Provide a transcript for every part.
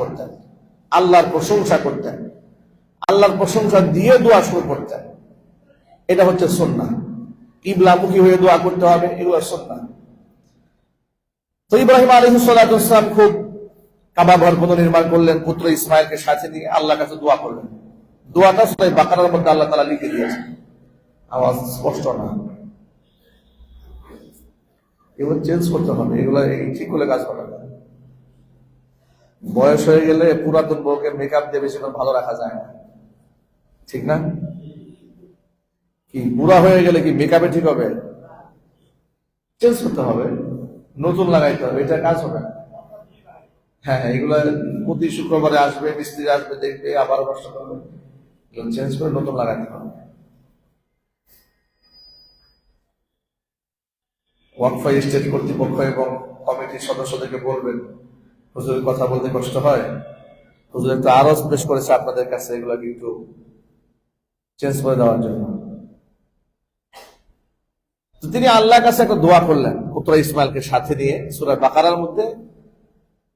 করতেন আল্লাহর প্রশংসা করতেন। আল্লাহর প্রশংসা দিয়ে দোয়া শুরু করতেন। এটা হচ্ছে সন্না কিবলামুখী হয়ে দোয়া করতে হবে, এগুলো সন্না তো ইব্রাহিম আলী সালাম খুব কাবা ঘর পুনর্নির্মাণ করলেন, পুত্র ইসমাইলকে সাথে নিয়ে আল্লাহর কাছে দোয়া করলেন। দোয়াটা সবাই বাকারার মধ্যে আল্লাহ তালা লিখে দিয়েছে আওয়াজ স্পষ্ট না। এগুলো চেঞ্জ করতে হবে, এগুলো ঠিক করে কাজ যায় বয়স হয়ে গেলে পুরাতন বউকে মেকআপ দিয়ে বেশি ভালো রাখা যায় না। ঠিক না? কি বুড়া হয়ে গেলে কি মেকআপে ঠিক হবে? চেঞ্জ করতে হবে। নতুন লাগাইতে হবে। এটা কাজ হবে না। হ্যাঁ হ্যাঁ এগুলো প্রতি শুক্রবারে আসবে, মিস্ত্রি আসবে, দেখবে আবার নষ্ট করবে। চেঞ্জ করে নতুন লাগাতে হবে। ওয়াকফাই স্টেট কর্তৃপক্ষ এবং কমিটির সদস্যদেরকে বলবেন হুজুরের কথা বলতে কষ্ট হয় হুজুর একটু আরো পেশ করেছে আপনাদের কাছে এগুলোকে একটু চেঞ্জ করে দেওয়ার জন্য তো তিনি আল্লাহর কাছে একটা দোয়া করলেন পুত্র ইসমাইলকে সাথে নিয়ে সুরা বাকারার মধ্যে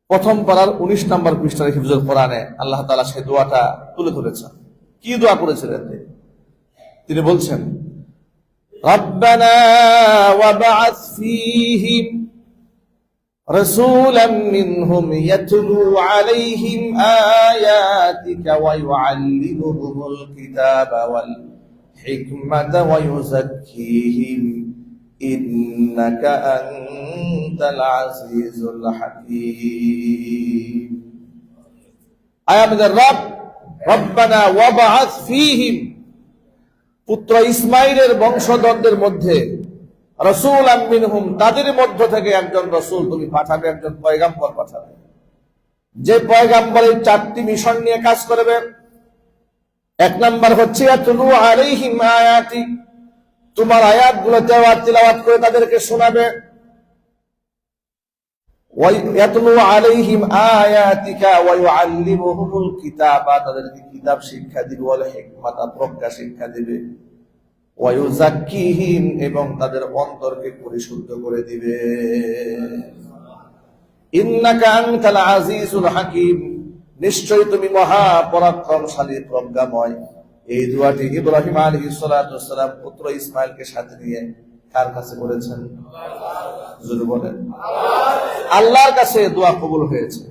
প্রথম পারার উনিশ নম্বর পৃষ্ঠার হিফজুল কোরআনে আল্লাহ তালা সেই দোয়াটা তুলে ধরেছেন কি দোয়া করেছিলেন তিনি? তিনি বলছেন ربنا وابعث فيهم رسولا منهم يتلو عليهم آياتك ويعلمهم الكتاب والحكمة ويزكيهم إنك أنت العزيز الحكيم آية من الرب ربنا وابعث فيهم পুত্র ইসমাইলের বংশধরদের মধ্যে রসুল আমিনহুম তাদের মধ্য থেকে একজন রসুল, তুমি পাঠাবে, একজন পয়গাম্বর পাঠাবে। যে পয়গাম্বরের চারটি মিশন নিয়ে কাজ করবে, এক নাম্বার হচ্ছে আলাইহিম আয়াতি, তোমার আয়াতগুলো তেলাওয়াত, তিলাওয়াত করে তাদেরকে শোনাবে। তাদেরকে কিতাব শিক্ষা দিবে প্রজ্ঞা শিক্ষা দিবে। ওয়া এবং তাদের অন্তরকে পরিশুদ্ধ করে দিবে। আজিজুল হাকিম, নিশ্চয়ই তুমি মহা পরাক্রমশালী প্রজ্ঞাময়। এই দোয়াটি ইব্রাহিম সালাতু ওয়াসসালাম পুত্র ইসমাইলকে সাথে নিয়ে কার কাছে যদি বলেন। আল্লাহর কাছে দোয়া কবুল হয়েছে।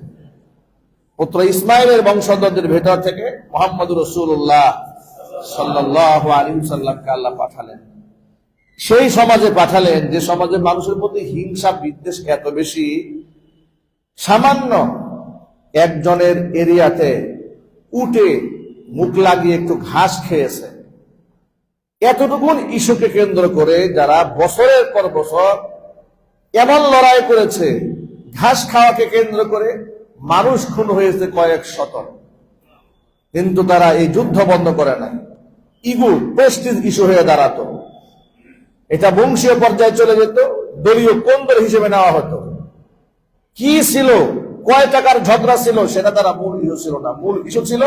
পুত্র ইসমাইলের বংশধরদের ভেতর থেকে মোহাম্মদ রসুল্লাহ সেই সমাজে পাঠালেন যে সমাজে মানুষের প্রতি হিংসা, বিদ্বেষ এত বেশি, সামান্য একজনের এরিয়াতে উঠে মুখ লাগিয়ে একটু ঘাস খেয়েছে। এতটুকুন ইস্যুকে কেন্দ্র করে যারা বছরের পর বছর এমন লড়াই করেছে, ঘাস খাওয়াকে কেন্দ্র করে মানুষ খুন হয়েছে কয়েক শত। কিন্তু তারা এই যুদ্ধ বন্ধ করে নাই। ইগু প্রেস্টিজ ইস্যু হয়ে দাঁড়াতো। এটা বংশীয় পর্যায়ে চলে যেত, দলীয় কোন্দর হিসেবে নেওয়া হতো। কি ছিল? কয় টাকার ঝগড়া ছিল? সেটা তারা মূল ইস্যু ছিল না। মূল ইস্যু ছিল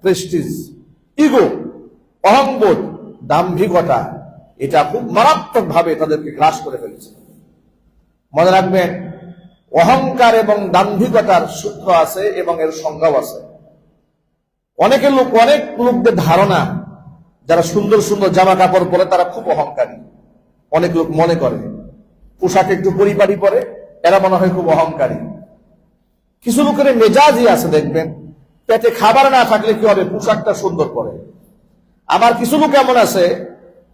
প্রেস্টিজ ইগো, অহংবোধ, দাম্ভিকতা, এটা খুব মারাত্মক ভাবে তাদেরকে গ্রাস করে ফেলেছে। মনে রাখবেন, অহংকার এবং দাম্ভিকতার সূত্র আছে এবং এর সংজ্ঞাও আছে। অনেকে লোক, অনেক লোকদের ধারণা যারা সুন্দর সুন্দর জামা কাপড় পরে, তারা খুব অহংকারী। অনেক লোক মনে করে। পোশাক একটু পরিপাটি পরে, এরা মনে হয় খুব অহংকারী। কিছু লোকের মেজাজই আছে, দেখবেন। পেটে খাবার না থাকলে কি হবে? পোশাকটা সুন্দর পরে। আবার কিছু লোক এমন আছে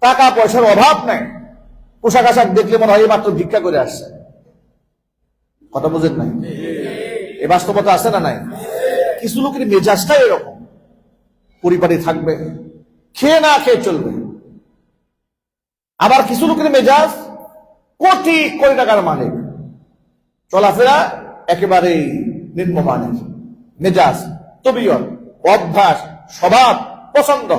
টাকা পয়সার অভাব নাই। পোশাক আশাক দেখলে মনে হয় মাত্র ভিক্ষা করে আসছে। কথা বুঝেন নাই? এ বাস্তবতা আছে না নাই? কিছু লোকের মেজাজটাই এরকম। পরিবারে থাকবে। খেয়ে না খেয়ে চলবে। আবার কিছু লোকের মেজাজ কোটি কোটি টাকার মালিক। চলাফেরা একেবারেই নিম্নমানের মেজাজ, তবিয়ত, অভ্যাস, স্বভাব পছন্দ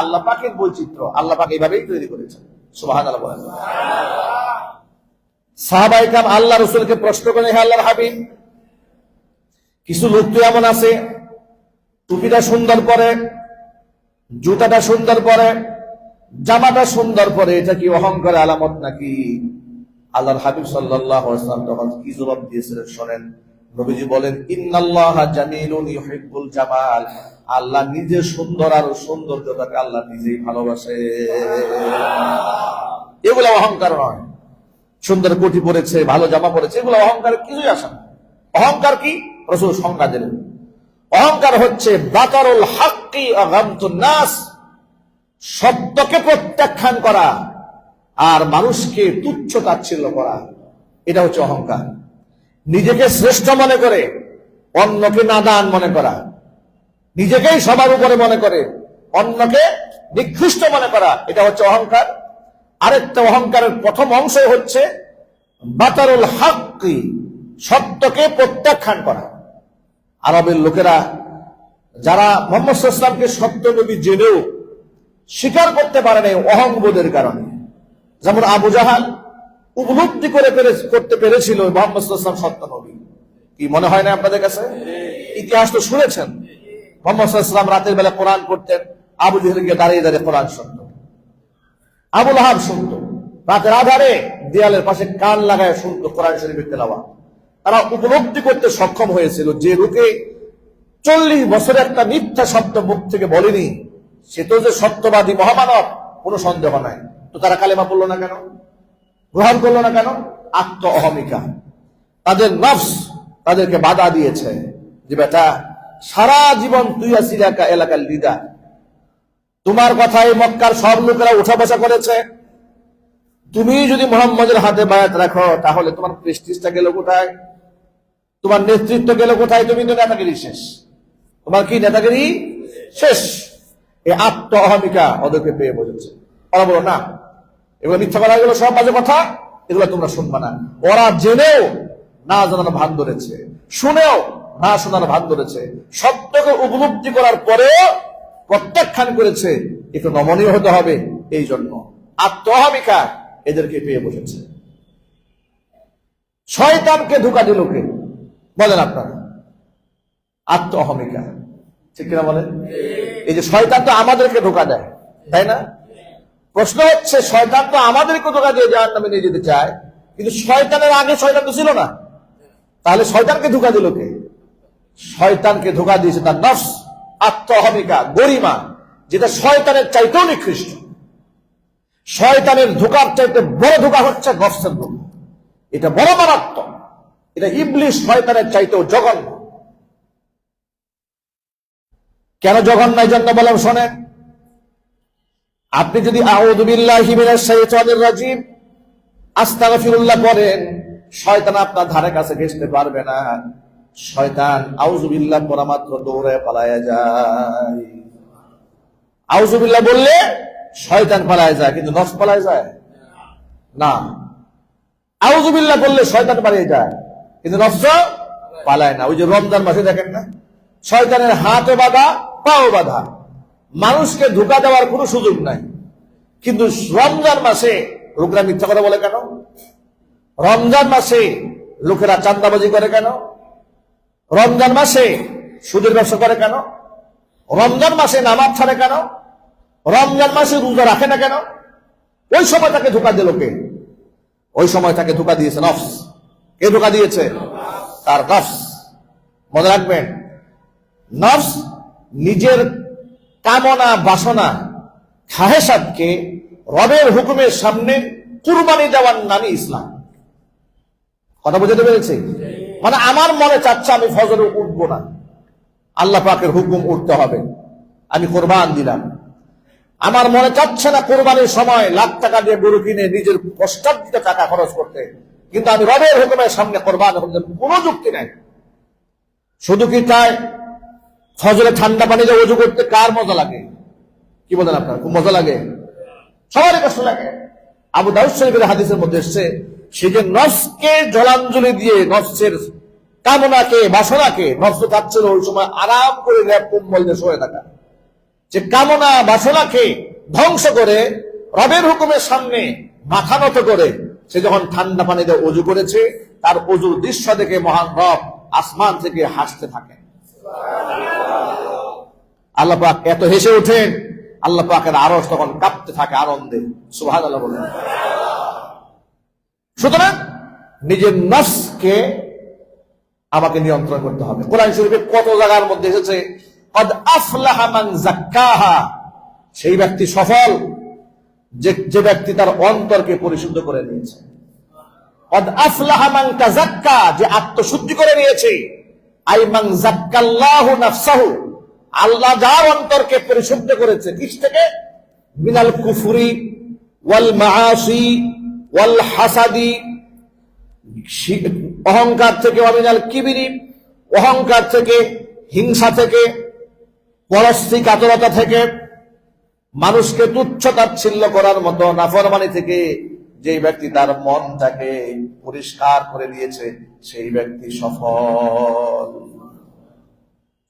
আল্লাহ পাকের বৈচিত্র্য। আল্লাহ পাক এইভাবেই আল্লাহ রাসূলকে প্রশ্ন করে হে আল্লাহর হাবিব কিছু লোক তো এমন আছে, টুপিটা সুন্দর পরে, জুতাটা সুন্দর পরে, জামাটা সুন্দর পরে, এটা কি অহংকার আলামত নাকি? আল্লাহর হাবিব আলাইহি তখন কি জবাব দিয়েছিলেন শোনেন? নবীজি বলেন, ইন্নাল্লাহ জামিলুন ইউহিব্বুল জামাল। আল্লাহ নিজে সুন্দর আর সৌন্দর্যটাকে আল্লাহ নিজেই ভালোবাসে। এগুলো অহংকার নয়। সুন্দর কোটি পরেছে, ভালো জামা পরেছে, এগুলো অহংকার কিছুই আসে না। অহংকার কি? রসুল সংজ্ঞা দিলেন। অহংকার হচ্ছে বাতারুল হাক্কি নাস, সত্যকে প্রত্যাখ্যান করা আর মানুষকে তুচ্ছ তাচ্ছিল্য করা। এটা হচ্ছে অহংকার। নিজেকে শ্রেষ্ঠ মনে করে, অন্যকে নাদান মনে করা। নিজেকেই সবার উপরে মনে করে, অন্যকে নিকৃষ্ট মনে করা। এটা হচ্ছে অহংকার। আরেকটা অহংকারের প্রথম অংশ হচ্ছে বাতারুল হাক্কি সত্যকে প্রত্যাখ্যান করা। আরবের লোকেরা যারা মোহাম্মদ ইসলামকে সত্য নবী জেনেও স্বীকার করতে পারে নাই অহংবোধের কারণে। যেমন আবু জাহাল উপলব্ধি করে করতে পেরেছিল মোহাম্মদ ইসলাম সত্য নবী। কি মনে হয় না আপনাদের কাছে? ইতিহাস তো শুনেছেন। মোহাম্মদ ইসলাম রাতের বেলা কোরআন করতেন, আবু জাহেলকে দাঁড়িয়ে দাঁড়িয়ে কোরআন শুনত আবুল আহাব শুনত রাতের আধারে দেয়ালের পাশে কান লাগায় শুনত কোরআন শরীফের তেলাওয়া তারা উপলব্ধি করতে সক্ষম হয়েছিল যে লোকে চল্লিশ বছরে একটা মিথ্যা শব্দ মুখ থেকে বলেনি, সে তো যে সত্যবাদী মহামানব, কোনো সন্দেহ নাই। তো তারা কালেমা বলল না কেন? গ্রহণ করল না কেন? আত্ম অহমিকা। তাদের নফস তাদেরকে বাধা দিয়েছে যে, বেটা, সারা জীবন তুই আসিল একা, এলাকার লিডার তোমার কথায় মক্কার সব লোকেরা উঠা বসা করেছে। তুমি যদি মোহাম্মদের হাতে বায়াত রাখো, তাহলে তোমার প্রেস্টিজটা গেল কোথায়? তোমার নেতৃত্ব গেল কোথায়? তুমি তো নেতাগিরি শেষ। তোমার কি নেতাগিরি? শেষ। এই আত্ম অহমিকা ওদেরকে পেয়ে বলেছে। ওরা বলো, না, এগুলো মিথ্যা কথা এগুলো সব বাজে কথা। এগুলো তোমরা শুনবে না। ওরা জেনেও না জানার ভান ধরেছে। শুনেও না শোনার ভান ধরেছে। সত্যকে উপলব্ধি করার পরেও প্রত্যাখ্যান করেছে। একটু নমনীয় হতে হবে এই জন্য। আত্ম অহমিকা এদেরকে পেয়ে বসেছে। শয়তানকে ধোকা দিল কে? বলেন আপনারা। আত্ম অহমিকা। ঠিক কিনা বলেন? এই যে শয়তান তো আমাদেরকে ধোকা দেয়, তাই না? প্রশ্ন হচ্ছে, শয়তান তো আমাদেরকে ধোকা দিয়ে যাওয়ার নামে নিয়ে যেতে চায়, কিন্তু শয়তানের আগে শয়তান তো ছিল না। তাহলে শয়তানকে ধোকা দিল কে? শয়তানকে ধোকা দিয়েছে তার নফস। আত্ম অহমিকা, গরিমা, যেটা শয়তানের চাইতেও নিকৃষ্ট। শয়তানের ধোকার চাইতে বড় ধোকা হচ্ছে নফসের ধোকা এটা বড় মারাত্মক। এটা ইবলিশ শয়তানের চাইতেও জঘন্য। কেন জঘন্য এই জন্য বললাম শোনেন? আপনি যদি রাজিম, আস্তাগফিরুল্লাহ করেন শয়তান আপনার ধারে কাছে ঘেসতে পারবে না। শয়তান আউজুবিল্লাহ পড়া মাত্র দৌড়ে পালায়া যায়। আউজুবিল্লাহ বললে শয়তান পালায় যায়, কিন্তু নফস পালায় যায়? না। আউজুবিল্লাহ বললে শয়তান পালিয়ে যায়। কিন্তু নফস পালায় না। ওই যে রমজান মাসে দেখেন না? শয়তানের হাতে বাঁধা, পাও বাঁধা। মানুষকে ধোকা দেওয়ার কোনো সুযোগ নাই। কিন্তু রমজান মাসে লোকরা মিথ্যা কথা বলে কেন? রমজান মাসে লোকেরা চান্দাবাজি করে কেন? রমজান মাসে সুদের ব্যবসা করে কেন? রমজান মাসে নামাজ ছাড়ে কেন? রমজান মাসে রোজা রাখে না কেন? ওই সময় তাকে ধোকা দিল কে ওই সময় তাকে ধোকা দিয়েছে নফস কে ধোকা দিয়েছে? তার নফস মনে রাখবেন নফস নিজের কামনা, বাসনা, খাহেসাদকে রবের হুকুমের সামনে কুরবানি দেওয়ার নামই ইসলাম। কথা বুঝাতে পেরেছি? মানে আমার মনে চাচ্ছে আমি ফজরে উঠবো না। আল্লাহ পাকের হুকুম উঠতে হবে। আমি কোরবান দিলাম। আমার মনে চাচ্ছে না কোরবানির সময় লাখ টাকা দিয়ে গরু কিনে নিজের কষ্টার্জিত টাকা খরচ করতে। কিন্তু আমি রবের হুকুমের সামনে কোরবান কোনো যুক্তি নাই। শুধু কি তাই? ফজরে ঠান্ডা পানিতে অজু করতে কার মজা লাগে? কি বলেন আপনার? খুব মজা লাগে। সবারই কষ্ট লাগে। আবু দাউদ শরীফের হাদিসের মধ্যে এসছে, সে যে নফসকে জলাঞ্জলি দিয়ে নফসের কামনাকে, বাসনাকে, নফস চাচ্ছিল ওই সময় আরাম করে র্যাপ কম্বল দিয়ে শুয়ে থাকা। যে কামনা, বাসনাকে ধ্বংস করে, রবের হুকুমের সামনে মাথা নত করে সে যখন ঠান্ডা পানিতে অজু করেছে, তার অজুর দৃশ্য দেখে মহান রব আসমান থেকে হাসতে থাকে আল্লাহ পাক এত হেসে ওঠেন, আল্লাহ পাকের আরস তখন কাঁপতে থাকে আনন্দে। সুহান আল্লাহ বলেন। সুতরাং নিজের নফসকে আমাকে নিয়ন্ত্রণ করতে হবে। কোরআন শরীফে কত জায়গার মধ্যে এসেছে সেই ব্যক্তি সফল। যে ব্যক্তি তার অন্তরকে পরিশুদ্ধ করে নিয়েছে। যে আত্মশুদ্ধি করে নিয়েছে। আল্লাহ যার অন্তরকে পরিশুদ্ধ করেছে, কিস থেকে? মিনাল কুফুরি ওয়াল মাআসি ওয়াল হাসাদি অহংকার থেকে অমিনাল কিবিরি, অহংকার থেকে হিংসা থেকে পরশ্রী কাতরতা থেকে মানুষকে তুচ্ছ তাচ্ছিল্য করার মতো নাফরমানি থেকে যে ব্যক্তি তার মনটাকে পরিষ্কার করে দিয়েছে, সেই ব্যক্তি সফল।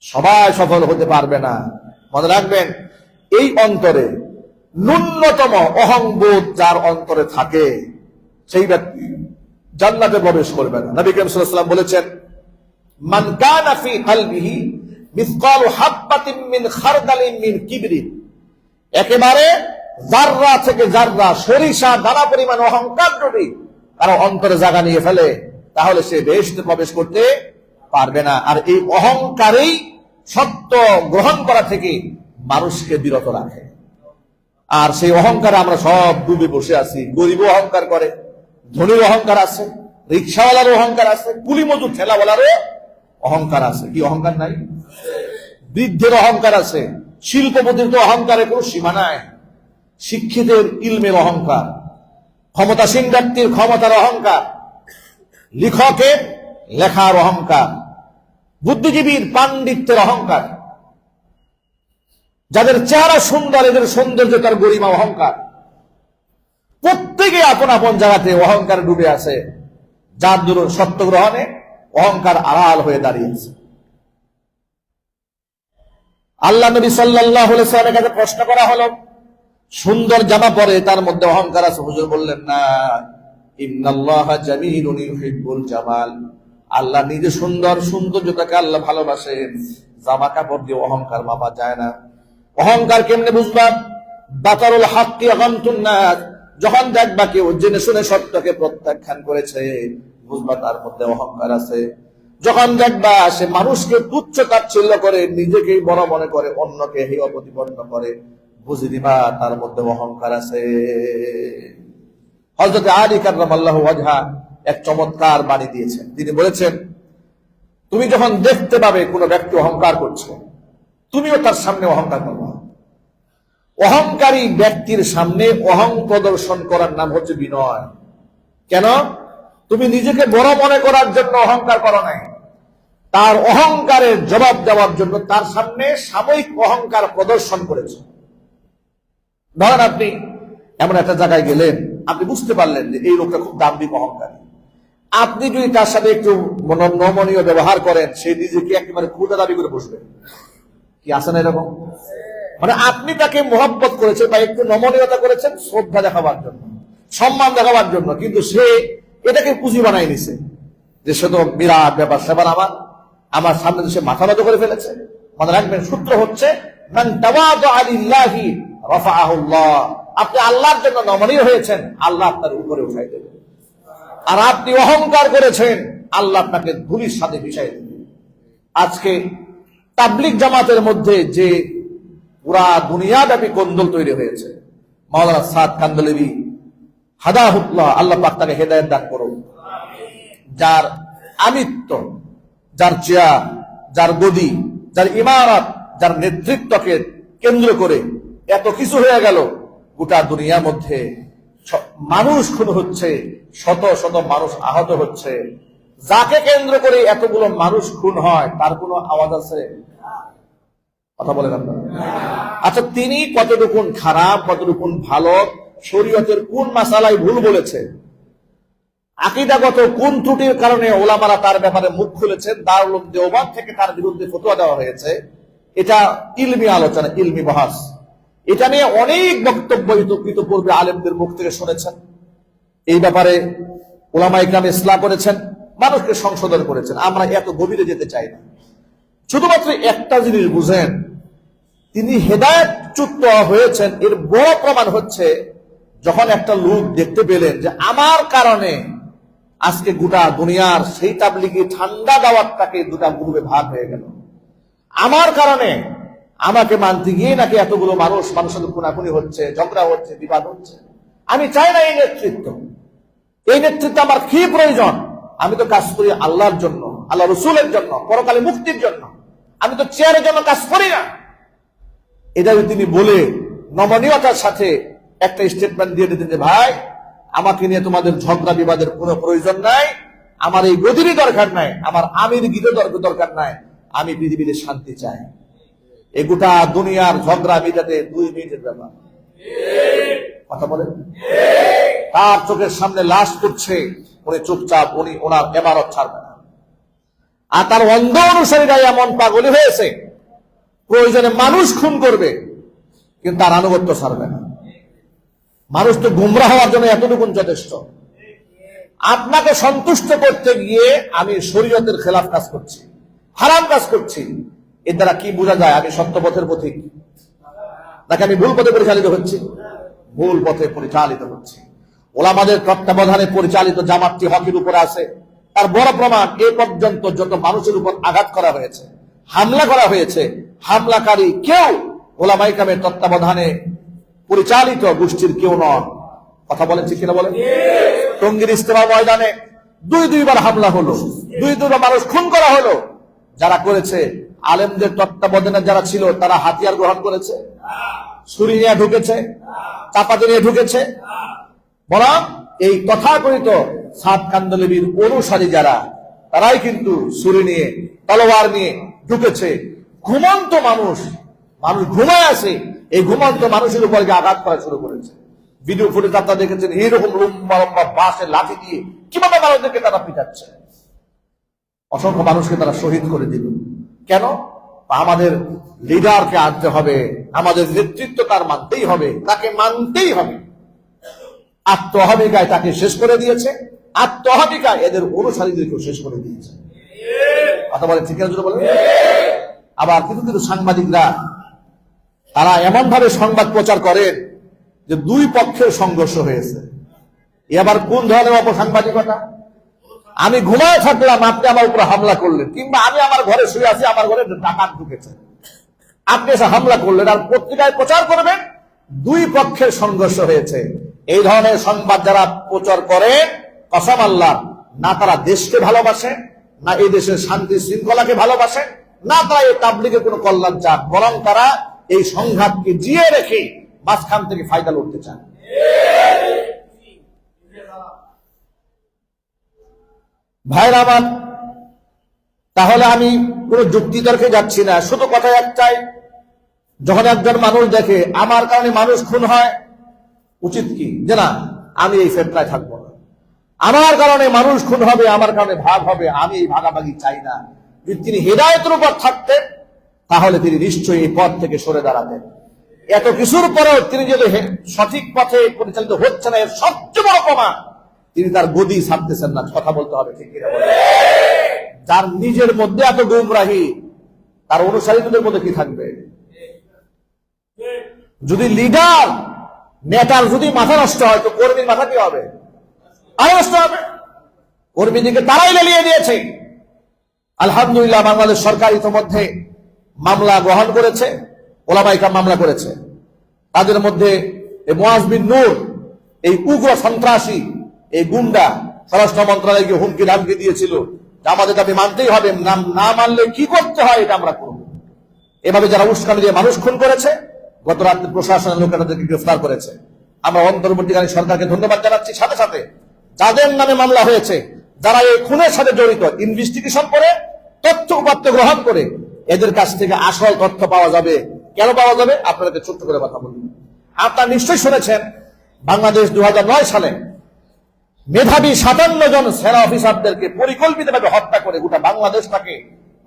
সবাই সফল হতে পারবে না। মনে রাখবেন, এই অন্তরে ন্যূনতম অহংবোধ যার অন্তরে থাকে, সেই ব্যক্তি জান্নাতে প্রবেশ করবে না। নবী করিম ওয়াসাল্লাম বলেছেন, মান কানা ফি কলবিহি মিসকালু হাববাতিন মিন খারদালিন মিন কিবরিন। একেবারে জাররা থেকে জাররা, সরিষা, দানা পরিমাণ, অহংকার যদি কারও অন্তরে জায়গা নিয়ে ফেলে, তাহলে সে বেহেশতে প্রবেশ করতে পারবে না। আর এই অহংকারেই সত্য গ্রহণ করা থেকে মানুষকে বিরত রাখে। আর সেই অহংকারে আমরা সব ডুবে বসে আছি। গরিব অহংকার করে ধনীর অহংকার আছে রিক্সাওয়ালার অহংকার আছে কুলি মজুর ঠেলাওয়ালারও অহংকার আছে। কি অহংকার নাই? বৃদ্ধের অহংকার আছে। শিল্পপতির তো অহংকারের কোনো সীমা নাই। শিক্ষিতের ইলমের অহংকার। ক্ষমতাসীন ব্যক্তির ক্ষমতার অহংকার। লেখকের লেখার অহংকার। বুদ্ধিজীবীর পাণ্ডিত্যের অহংকার। যাদের চেহারা সুন্দর, এদের সৌন্দর্য, তার গরিমা অহংকার। প্রত্যেকে আপন আপন জায়গাতে অহংকার ডুবে আছে। যার দূর সত্য গ্রহণে অহংকার আড়াল হয়ে দাঁড়িয়েছে। আল্লাহ নবী সাল্লাহ সাল্লামের কাছে প্রশ্ন করা হলো, সুন্দর জামা পরে তার মধ্যে অহংকার আছে। হুজুর বললেন, না জামাল। আল্লাহ নিজে সুন্দর সৌন্দর্যটাকে আল্লাহ ভালোবাসেন। জামা কাপড় দিয়ে অহংকার মাপা যায় না। অহংকার কেমনে বুঝবা বাতারুল হাক্কি অহমতুন নাস। যখন দেখবা কেউ জেনে শুনে সত্যকে প্রত্যাখ্যান করেছে, বুঝবা তার মধ্যে অহংকার আছে। যখন দেখবা সে মানুষকে তুচ্ছ তাচ্ছিল্য করে, নিজেকেই বড় মনে করে, অন্যকে হেয় প্রতিপন্ন করে, বুঝে দিবা তার মধ্যে অহংকার আছে। হজরত আলী কার্রাম আল্লাহ ওয়াজহা এক চমৎকার বাণী দিয়েছেন। তিনি বলেছেন, তুমি যখন দেখতে পাবে কোনো ব্যক্তি অহংকার করছে, তুমিও তার সামনে অহংকার করবা। অহংকারী ব্যক্তির সামনে অহং প্রদর্শন করার নাম হচ্ছে বিনয়। কেন? তুমি নিজেকে বড় মনে করার জন্য অহংকার করো নাই। তার অহংকারের জবাব দেওয়ার জন্য তার সামনে সাময়িক অহংকার প্রদর্শন করেছে। ধরেন আপনি এমন একটা জায়গায় গেলেন, আপনি বুঝতে পারলেন যে এই লোকটা খুব দাম্ভিক অহংকারী। আপনি যদি তার সাথে একটু নমনীয় ব্যবহার করেন, সে নিজেকে একেবারে ক্ষুদা দাবি করে বসবে। কি আছে না এরকম? মানে আপনি তাকে মোহাব্বত করেছেন বা একটু নমনীয়তা করেছেন শ্রদ্ধা দেখাবার জন্য, সম্মান দেখাবার জন্য, কিন্তু সে এটাকে পুঁজি বানাই নিছে যে সে তো বিরাট ব্যাপার, সেবার আমার। আমার সামনে দেশে মাথা নত করে ফেলেছে। মনে রাখবেন, সূত্র হচ্ছে আপনি আল্লাহর জন্য নমনীয় হয়েছেন, আল্লাহ আপনার উপরে উঠাই দেবেন আর আপনি অহংকার করেছেন, আল্লাহ আপনাকে ধুলির সাথে মিশাই দেবেন আজকে তাবলিক জামাতের মধ্যে যে পুরা দুনিয়াব্যাপী কোন্দল তৈরি হয়েছে, মাওলানা সাদ কান্দলেবি, হাদাহুল্লাহ, আল্লাহ পাক তাকে হেদায়ত দান করুন। যার আমিত্ব যার চেয়ার যার গদি, যার ইমারত, যার নেতৃত্বকে কেন্দ্র করে এত কিছু হয়ে গেল গোটা দুনিয়ার মধ্যে। মানুষ খুন হচ্ছে, শত শত মানুষ আহত হচ্ছে। যাকে কেন্দ্র করে এতগুলো মানুষ খুন হয়, তার কোনো আওয়াজ আছে? কথা বলেন আপনারা। আচ্ছা তিনি কতটুকুন খারাপ, কতটুকুন ভালো, শরীয়তের কোন মাসালায় ভুল বলেছে? আকিদাগত কোন ত্রুটির কারণে ওলামারা তার ব্যাপারে মুখ খুলেছেন দারুল দেওবান থেকে তার বিরুদ্ধে ফতোয়া দেওয়া হয়েছে। এটা ইলমি আলোচনা, ইলমি বহাস। এটা নিয়ে অনেক বক্তব্য ইতপূর্বে আলেমদের মুখ থেকে শুনেছেন। এই ব্যাপারে ওলামা ইকরাম ইসলাম করেছেন, মানুষকে সংশোধন করেছেন। আমরা এত গভীরে যেতে চাই না। শুধুমাত্র একটা জিনিস বুঝেন, তিনি হেদায়ত চুক্ত হয়েছেন। এর বড় প্রমাণ হচ্ছে, যখন একটা লোক দেখতে পেলেন যে আমার কারণে আজকে গোটা দুনিয়ার সেই তাবলিগি ঠান্ডা দাওয়াতটাকে দুটা গ্রুপে ভাগ হয়ে গেল। আমার কারণে আমাকে মানতে গিয়ে নাকি এতগুলো মানুষ মানুষের খুনাখুনি হচ্ছে, ঝগড়া হচ্ছে, বিবাদ হচ্ছে। আমি চাই না এই নেতৃত্ব। এই নেতৃত্ব আমার কি প্রয়োজন? আমি তো কাজ করি আল্লাহর জন্য, আল্লাহ রসুলের জন্য, পরকালে মুক্তির জন্য। আমি তো চেয়ারের জন্য কাজ করি না। এটা তিনি বলে নমনীয়তার সাথে একটা স্টেটমেন্ট দিয়ে দিতেন যে, ভাই আমাকে নিয়ে তোমাদের ঝগড়া বিবাদের কোনো প্রয়োজন নাই, আমার এই গদিরই দরকার নাই, আমার আমির গীতে দরকার নাই, আমি পৃথিবীতে শান্তি চাই। এই গোটা দুনিয়ার ঝগড়া মিটাতে দুই মিনিটের ব্যাপার। কথা বলেন? তার চোখের সামনে লাশ করছে উনি চুপচাপ, উনি ওনার এবারত ছাড়বে না। আর তার অন্ধ অনুসারীরা এমন পাগলি হয়েছে, প্রয়োজনে মানুষ খুন করবে, কিন্তু তার আনুগত্য ছাড়বে না। মানুষ তো গুমরা হওয়ার জন্য এতটুকু যথেষ্ট। আপনাকে সন্তুষ্ট করতে গিয়ে আমি শরীয়তের খেলাফ কাজ করছি, হারাম কাজ করছি। এর দ্বারা কি বোঝা যায়? আমি সত্যপথের পথিক। নাকি আমি ভুল পথে পরিচালিত হচ্ছি? ভুল পথে পরিচালিত হচ্ছি। ওলামাদের তত্ত্বাবধানে পরিচালিত জামাতটি হকির উপরে আছে। তার বড় প্রমাণ, এ পর্যন্ত যত মানুষের উপর আঘাত করা হয়েছে, হামলা করা হয়েছে, হামলাকারী কেউ ওলামাই কামের তত্ত্বাবধানে পরিচালিত গোষ্ঠীর কেউ নন। কথা বলেন ঠিক কিনা বলেন? টঙ্গির ইস্তেমা ময়দানে দুই দুইবার হামলা হলো। দুই দুইবার মানুষ খুন করা হলো। যারা করেছে, আলেমদের তত্ত্বাবধানে যারা ছিল, তারা হাতিয়ার গ্রহণ করেছে। ছুরি নিয়ে ঢুকেছে, চাপাতি নিয়ে ঢুকেছে। বরং এই তথাকথিত সাত কান্দলিবির অনুসারী যারা, তারাই কিন্তু ছুরি নিয়ে, তলোয়ার নিয়ে ঢুকেছে। ঘুমন্ত মানুষ। মানুষ ঘুমায় আছে। এই ঘুমন্ত মানুষের উপর আঘাত করা শুরু করেছে। ভিডিও ফুটেজ আপনারা দেখেছেন এইরকম লম্বা লম্বা বাঁশের লাঠি দিয়ে কীভাবে মানুষদেরকে তারা পিটাচ্ছে? অসংখ্য মানুষকে তারা শহীদ করে দিল। কেন? আমাদের লিডারকে আনতে হবে আমাদের নেতৃত্ব তার মানতেই হবে তাকে মানতেই হবে। আত্মহাবিকায় তাকে শেষ করে দিয়েছে আত্মহাবিকায় এদের অনুসারীদেরকেও শেষ করে দিয়েছে। কথা বলে ঠিক আছে বলেন? আবার কিন্তু কিছু সাংবাদিকরা তারা এমন ভাবে সংবাদ প্রচার করেন যে দুই পক্ষের সংঘর্ষ হয়েছে। এ আবার কোন ধরনের অপসাংবাদিকতা? আমি ঘুমায় থাকলাম, আপনি আমার উপর হামলা করলেন, কিংবা আমি আমার ঘরে শুয়ে আছি, আমার ঘরে ডাকাত ঢুকেছে। আপনি এসে হামলা করলেন আর পত্রিকায় প্রচার করবেন, দুই পক্ষের সংঘর্ষ হয়েছে। এই ধরনের সংবাদ যারা প্রচার করে, কসম আল্লাহ, না তারা দেশকে ভালোবাসে, না এই দেশের শান্তি শৃঙ্খলাকে ভালোবাসে, না তারা এই তাবলিগে কোনো কল্যাণ চান বরং তারা এই সংঘাতকে জিয়ে রেখে মাঝখান থেকে ফায়দা লড়তে চান। ভাইরা তাহলে আমি কোনো যুক্তি তর্কে যাচ্ছি না। শুধু কথা একটাই যখন একজন মানুষ দেখে আমার কারণে মানুষ খুন হয়, উচিত কি? যে না, আমি এই ফেরটায় থাকব না। আমার কারণে মানুষ খুন হবে, আমার কারণে ভাগ হবে, আমি এই ভাগাভাগি চাই না। যদি তিনি হেদায়তের উপর থাকতেন তাহলে তিনি নিশ্চয়ই এই পথ থেকে সরে দাঁড়াতেন। এত কিছুর পরেও তিনি যদি সঠিক পথে পরিচালিত হচ্ছে না, এর সবচেয়ে বড় প্রমাণ তিনি তার গদি ছাড়তেছেন না। কথা বলতে হবে ঠিক কিনা যার নিজের মধ্যে এত গুমরাহি, তার অনুসারীদের মধ্যে কি থাকবে? যদি লিডার, নেতার যদি মাথা নষ্ট হয়, তো কর্মীর মাথা কি হবে? আরও নষ্ট হবে। কর্মীদেরকে তারাই লেলিয়ে দিয়েছে। আলহামদুলিল্লাহ, বাংলাদেশ সরকার ইতিমধ্যে মামলা গ্রহণ করেছে ওলামাইকা মামলা করেছে। তাদের মধ্যে নূর, এই উগ্র সন্ত্রাসী, এই গুন্ডা স্বরাষ্ট্র মন্ত্রণালয়কে হুমকি ধামকি দিয়েছিল আমাদের দাবি মানতেই হবে, না মানলে কি করতে হয় এটা আমরা করব। এভাবে যারা উস্কানি দিয়ে মানুষ খুন করেছে গত রাত্রে প্রশাসনের লোকেরা তাদেরকে গ্রেফতার করেছে। আমরা অন্তর্বর্তীকালীন সরকারকে ধন্যবাদ জানাচ্ছি। সাথে সাথে যাদের নামে মামলা হয়েছে, যারা এই খুনের সাথে জড়িত ইনভেস্টিগেশন করে, তথ্য উপাত্ত গ্রহণ করে এদের কাছ থেকে আসল তথ্য পাওয়া যাবে। কেন পাওয়া যাবে? আপনাদেরকে ছোট্ট করে কথা বলুন আপনারা নিশ্চয়ই শুনেছেন, বাংলাদেশ দু হাজার নয় সালে মেধাবী সাতান্ন জন সেনা অফিসারদেরকে পরিকল্পিতভাবে হত্যা করে গোটা বাংলাদেশটাকে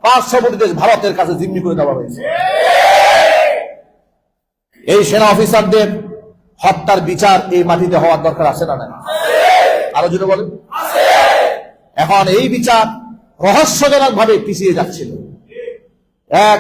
পার্শ্ববর্তী দেশ ভারতের কাছে জিম্মি করে দেওয়া হয়েছে। এই সেনা অফিসারদের হত্যার বিচার এই মাটিতে হওয়ার দরকার আছে না আরও যদি বলেন। এখন এই বিচার রহস্যজনক ভাবে পিছিয়ে যাচ্ছিল। এক